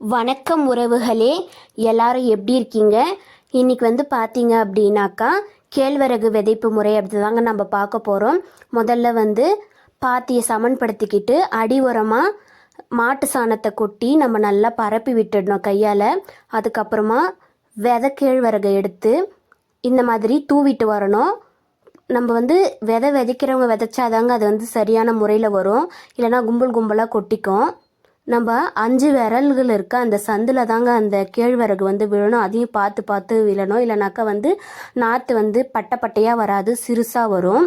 வணக்கம் உறவுகளே எல்லாரும் எப்படி இருக்கீங்க? இன்னைக்கு வந்து பார்த்தீங்க அப்படின்னாக்கா கேழ்வரகு விதைப்பு முறை அப்படிதாங்க நம்ம பார்க்க போகிறோம் முதல்ல வந்து பாத்தியை சமன்படுத்திக்கிட்டு அடி உரமாக மாட்டு சாணத்தை கொட்டி நம்ம நல்லா பரப்பி விட்டுடணும் கையால். அதுக்கப்புறமா விதை கேழ்வரகை எடுத்து இந்த மாதிரி தூவிட்டு வரணும். நம்ம வந்து விதை விதைக்கிறவங்க விதைச்சாதாங்க அது வந்து சரியான முறையில் வரும். இல்லைன்னா கும்பல் கும்பலாக கொட்டிக்கும். நம்ம அஞ்சு விரல்கள் இருக்க அந்த சந்தில் தாங்க அந்த கேழ்வரகு வந்து விழணும். அதையும் பார்த்து பார்த்து விழணும். இல்லைனாக்கா வந்து நாற்று வந்து பட்டை பட்டையாக வராது சிறுசாக வரும்.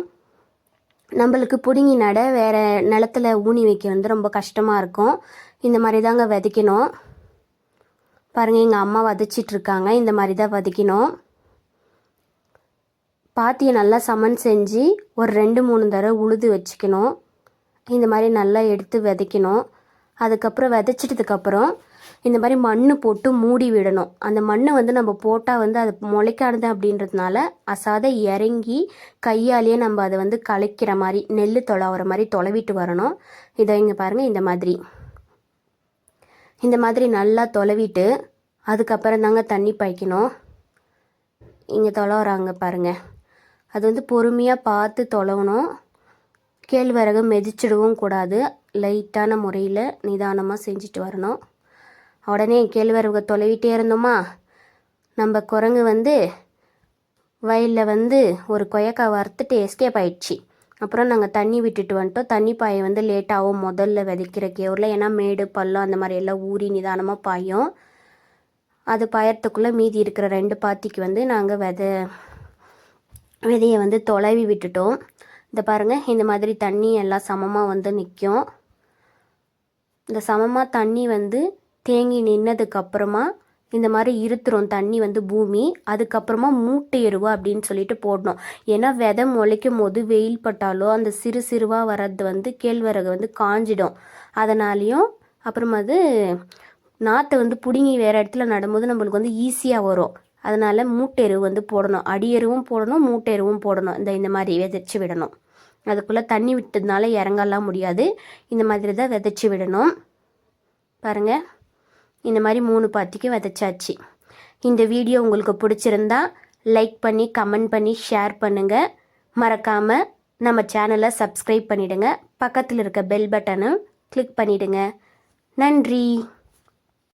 நம்மளுக்கு பிடுங்கி நட வேறு நிலத்துல ஊனி வைக்க வந்து ரொம்ப கஷ்டமாக இருக்கும். இந்த மாதிரி தாங்க விதைக்கணும் பாருங்கள் எங்கள் அம்மா வதச்சிட்ருக்காங்க இந்த மாதிரி தான் வதக்கணும் பாத்தியை நல்லா சமன் செஞ்சு ஒரு ரெண்டு மூணு தடவை உழுது வச்சுக்கணும். இந்த மாதிரி நல்லா எடுத்து விதைக்கணும் அதுக்கப்புறம் விதைச்சிட்டதுக்கப்புறம் இந்த மாதிரி மண் போட்டு மூடி விடணும். அந்த மண்ணை வந்து நம்ம போட்டால் வந்து அது முளைக்கானது அப்படின்றதுனால அசாத இறங்கி கையாலேயே நம்ம அதை வந்து கலைக்கிற மாதிரி நெல் தொலாவுற மாதிரி தொலைவிட்டு வரணும். இதை இங்கே பாருங்கள் இந்த மாதிரி. இந்த மாதிரி நல்லா தொலைவிட்டு அதுக்கப்புறம் தாங்க தண்ணி பாய்க்கணும். இங்கே தொலைவுறாங்க பாருங்கள் அது வந்து பொறுமையாக பார்த்து தொலைவணும். கேழ்வரகு மெதிச்சிடவும் கூடாது. லைட்டான முறையில் நிதானமாக செஞ்சுட்டு வரணும். உடனே கேழ்வரகு தொலைவிட்டே இருந்தோமா? நம்ம குரங்கு வந்து வயலில் வந்து ஒரு கொயக்கா வறுத்துட்டு எஸ்கேப் ஆயிடுச்சு. அப்புறம் நாங்கள் தண்ணி விட்டுட்டு வந்துட்டோம். தண்ணி பாய வந்து லேட்டாகும் முதல்ல விதைக்கிற கேவரில் ஏன்னா மேடு பள்ளம் அந்த மாதிரி எல்லாம் ஊறி நிதானமாக பாயும். அது பாயறதுக்குள்ளே மீதி இருக்கிற ரெண்டு பாத்திக்கு வந்து நாங்கள் விதை விதையை வந்து தொலைவி விட்டுட்டோம். இந்த பாருங்கள் இந்த மாதிரி தண்ணி எல்லாம் சமமாக வந்து நிற்கும் இந்த சமமாக தண்ணி வந்து தேங்கி நின்னதுக்கப்புறமா இந்த மாதிரி இருத்துரும் தண்ணி வந்து பூமி. அதுக்கப்புறமா மூட்டை எருவு அப்படின்னு சொல்லிட்டு போடணும். ஏன்னா விதை முளைக்கும் போது வெயில் பட்டாலோ அந்த சிறு சிறுவாக வர்றது வந்து கேழ்வரகு வந்து காஞ்சிடும். அதனாலையும் அப்புறமா அது நாற்றை வந்து பிடுங்கி வேறு இடத்துல நடும்போது நம்மளுக்கு வந்து ஈஸியாக வரும். அதனால் மூட்டை எருவு வந்து போடணும். அடி எருவும் போடணும் மூட்டை எருவும் போடணும். இந்த இந்த மாதிரி விதைச்சி விடணும். அதுக்குள்ளே தண்ணி விட்டதுனால இறங்கலாம் முடியாது. இந்த மாதிரி தான் விதைச்சி விடணும். பாருங்கள் இந்த மாதிரி மூணு பாத்திக்கு விதைச்சாச்சு. இந்த வீடியோ உங்களுக்கு பிடிச்சிருந்தா லைக் பண்ணி கமெண்ட் பண்ணி ஷேர் பண்ணுங்கள் மறக்காமல் நம்ம சேனலை சப்ஸ்கிரைப் பண்ணிவிடுங்க பக்கத்தில் இருக்க பெல் பட்டனும் கிளிக் பண்ணிவிடுங்க நன்றி.